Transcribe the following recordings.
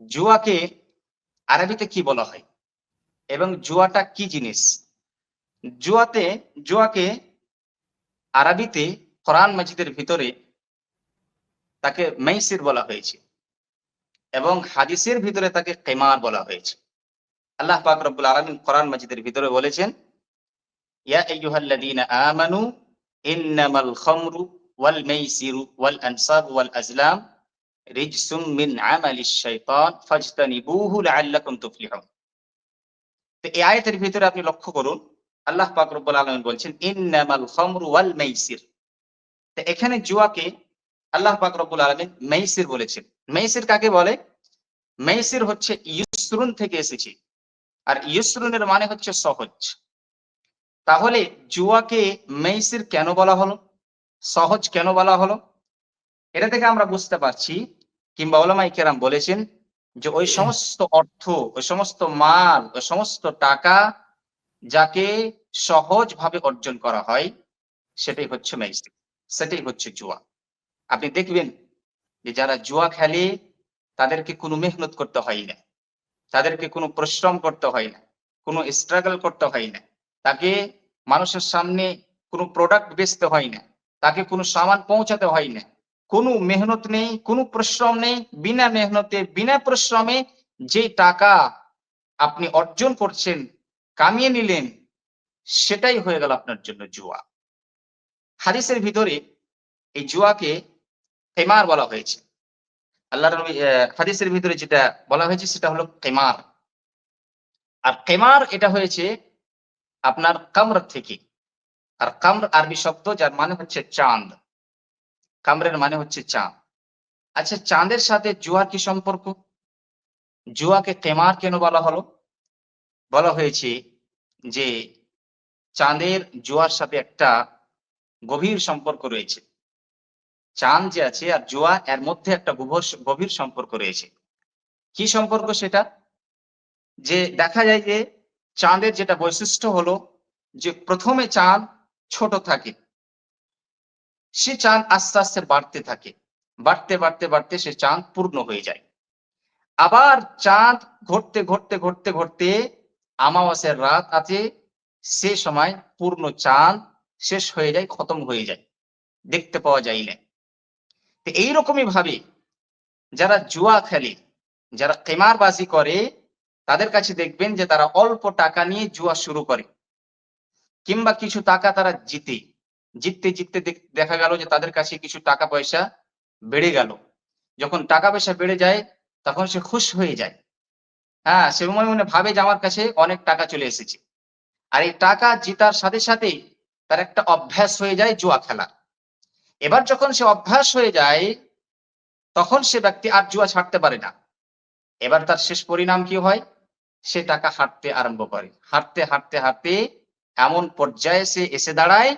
জুয়াকে আরবিতে কি বলা হয়? এবং জুয়াটা কি জিনিস? জুয়াতে, জুয়াকে আরবিতে কোরআন মাজিদের ভিতরে তাকে মেইসির বলা হয়েছে এবং হাদিসের ভিতরে তাকে কেমার বলা হয়েছে। আল্লাহ পাক রব্বুল আলামিন কোরআন মাজিদের ভিতরে বলেছেন আমানু ইন্নামাল খামরু ওয়াল মাইসিরু ওয়াল আনসাব ওয়াল আজলাম রিজসুম মিন আমালিশ শাইতান ফাজতানিবুহু লাআল্লাকুম তুফলিহুন তো এই আয়াতের ভিতরে আপনি লক্ষ্য করুন, আল্লাহ পাক রব্বুল আলামিন বলছেন, ইন্নামাল খামরু ওয়াল মাইসির। তো এখানে জুয়াকে আল্লাহ পাক রব্বুল আলামিন মাইসির বলেছেন। মাইসির কাকে বলে? মাইসির হচ্ছে ইউসরুন থেকে এসেছে। আর ইউসরুনের মানে হচ্ছে সহজ। তাহলে জুয়াকে মেইসির কেন বলা হলো? সহজ কেন বলা হলো? এটা থেকে আমরা বুঝতে পারছি কিংবা ওলামাই কেরাম বলেছেন যে ওই সমস্ত অর্থ ওই সমস্ত মাল ওই সমস্ত টাকা যাকে সহজ ভাবে অর্জন করা হয় সেটাই হচ্ছে মেইসির সেটাই হচ্ছে জুয়া। আপনি দেখবেন যে যারা জুয়া খেলে তাদেরকে কোনো মেহনত করতে হয় না তাদেরকে কোনো পরিশ্রম করতে হয় না কোনো স্ট্রাগল করতে হয় না তাকে মানুষের সামনে কোনো প্রোডাক্ট বেচতে হয় না তাকে কোনো সামান পৌঁছাতে হয় না কোনো মেহনত নেই, কোনো পরিশ্রম নেই, বিনা মেহনতে, বিনা পরিশ্রমে যে টাকা আপনি অর্জন করছেন, কামিয়ে নিলেন, সেটাই হয়ে গেল আপনার জন্য জুয়া। হাদিসের ভিতরে এই জুয়াকে কেমার বলা হয়েছে। আল্লাহ নবী হাদিসের ভিতরে যেটা বলা হয়েছে সেটা হলো কেমার। আর কেমার এটা হয়েছে আপনার কামর থেকে। আর কামর আরবি শব্দ, যার মানে হচ্ছে চাঁদ। কামরের মানে হচ্ছে চাঁদ। আচ্ছা চাঁদের সাথে জুয়ার কি সম্পর্ক? জুয়াকে কেমার কেন বলা হলো? বলা হয়েছে যে চাঁদের জুয়ার সাথে একটা গভীর সম্পর্ক রয়েছে। চাঁদ যে আছে আর জুয়া এর মধ্যে একটা গভীর সম্পর্ক রয়েছে। কি সম্পর্ক সেটা? যে দেখা যায় যে চাঁদের যেটা বৈশিষ্ট্য হলো যে প্রথমে চাঁদ ছোট থাকে। সে চাঁদ আস্তে আস্তে বাড়তে থাকে। বাড়তে বাড়তে বাড়তে সে চাঁদ পূর্ণ হয়ে যায়। আবার চাঁদ ঘটতে ঘটতে ঘটতে ঘটতে আমাবাসের রাত আছে। সে সময় পূর্ণ চাঁদ শেষ হয়ে যায়, খতম হয়ে যায়। দেখতে পাওয়া যায় না। তো এইরকমই ভাবে যারা জুয়া খেলে, যারা কেমারবাজি করে, তাদের কাছে দেখবেন যে তারা অল্প টাকা নিয়ে জুয়া শুরু করে। কিংবা কিছু টাকা তারা জিতে। জিততে জিততে দেখা গেল যে তাদের কাছে কিছু টাকা পয়সা বেড়ে গেল। যখন টাকা পয়সা বেড়ে যায়, তখন সে খুশ হয়ে যায়। হ্যাঁ সে মনে মনে ভাবে যে আমার কাছে অনেক টাকা চলে এসেছে। আর এই টাকা জিতার সাথে সাথেই তার একটা অভ্যাস হয়ে যায় জুয়া খেলা। এবার যখন সে অভ্যাস হয়ে যায়, তখন সে ব্যক্তি আর জুয়া ছাড়তে পারে না। এবার তার শেষ পরিণাম কি হয়? সে টাকা হাঁটতে আরম্ভ করে। হাঁটতে হাঁটতে হাঁটতে এমন পর্যায়ে সে এসে দাঁড়ায়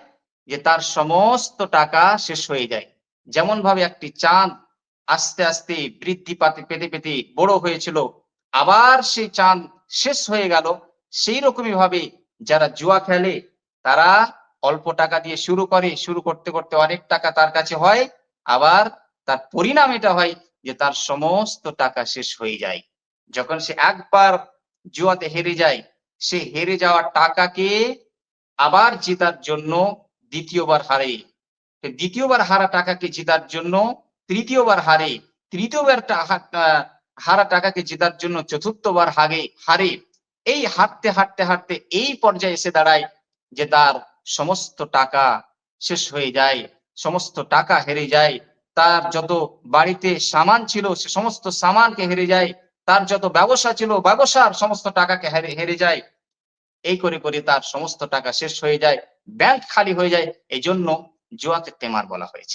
যে তার সমস্ত টাকা শেষ হয়ে যায়। যেমন ভাবে একটি চাঁদ আস্তে আস্তে বৃদ্ধি পাতে, পেতে পেতে বড় হয়েছিল, আবার সেই চাঁদ শেষ হয়ে গেল, সেই রকমই ভাবে যারা জুয়া খেলে, তারা অল্প টাকা দিয়ে শুরু করে, শুরু করতে করতে অনেক টাকা তার কাছে হয়, আবার তার পরিণাম এটা হয় যে তার সমস্ত টাকা শেষ হয়ে যায়। যখন সে একবার জুয়াতে হেরে যায়, সে হেরে যাওয়া টাকাকে আবার জেতার জন্য দ্বিতীয়বার হারে। দ্বিতীয়বার হারা টাকাকে জেতার জন্য তৃতীয়বার হারে, তৃতীয়বার হারা টাকাকে জেতার জন্য চতুর্থবার হাগে, হারে। এই হাঁটতে হাঁটতে হাঁটতে এই পর্যায়ে এসে দাঁড়ায় যে তার সমস্ত টাকা শেষ হয়ে যায়, সমস্ত টাকা হেরে যায়, তার যত বাড়িতে সামান ছিল সে সমস্ত সামানকে হেরে যায়, তার যত ব্যবসা ছিল ব্যবসার সমস্ত টাকাকে হেরে হেরে যায়। এই করে করে তার সমস্ত টাকা শেষ হয়ে যায়। ব্যাংক খালি হয়ে যায়। এই জন্য জুয়াকে তেমার বলা হয়েছে।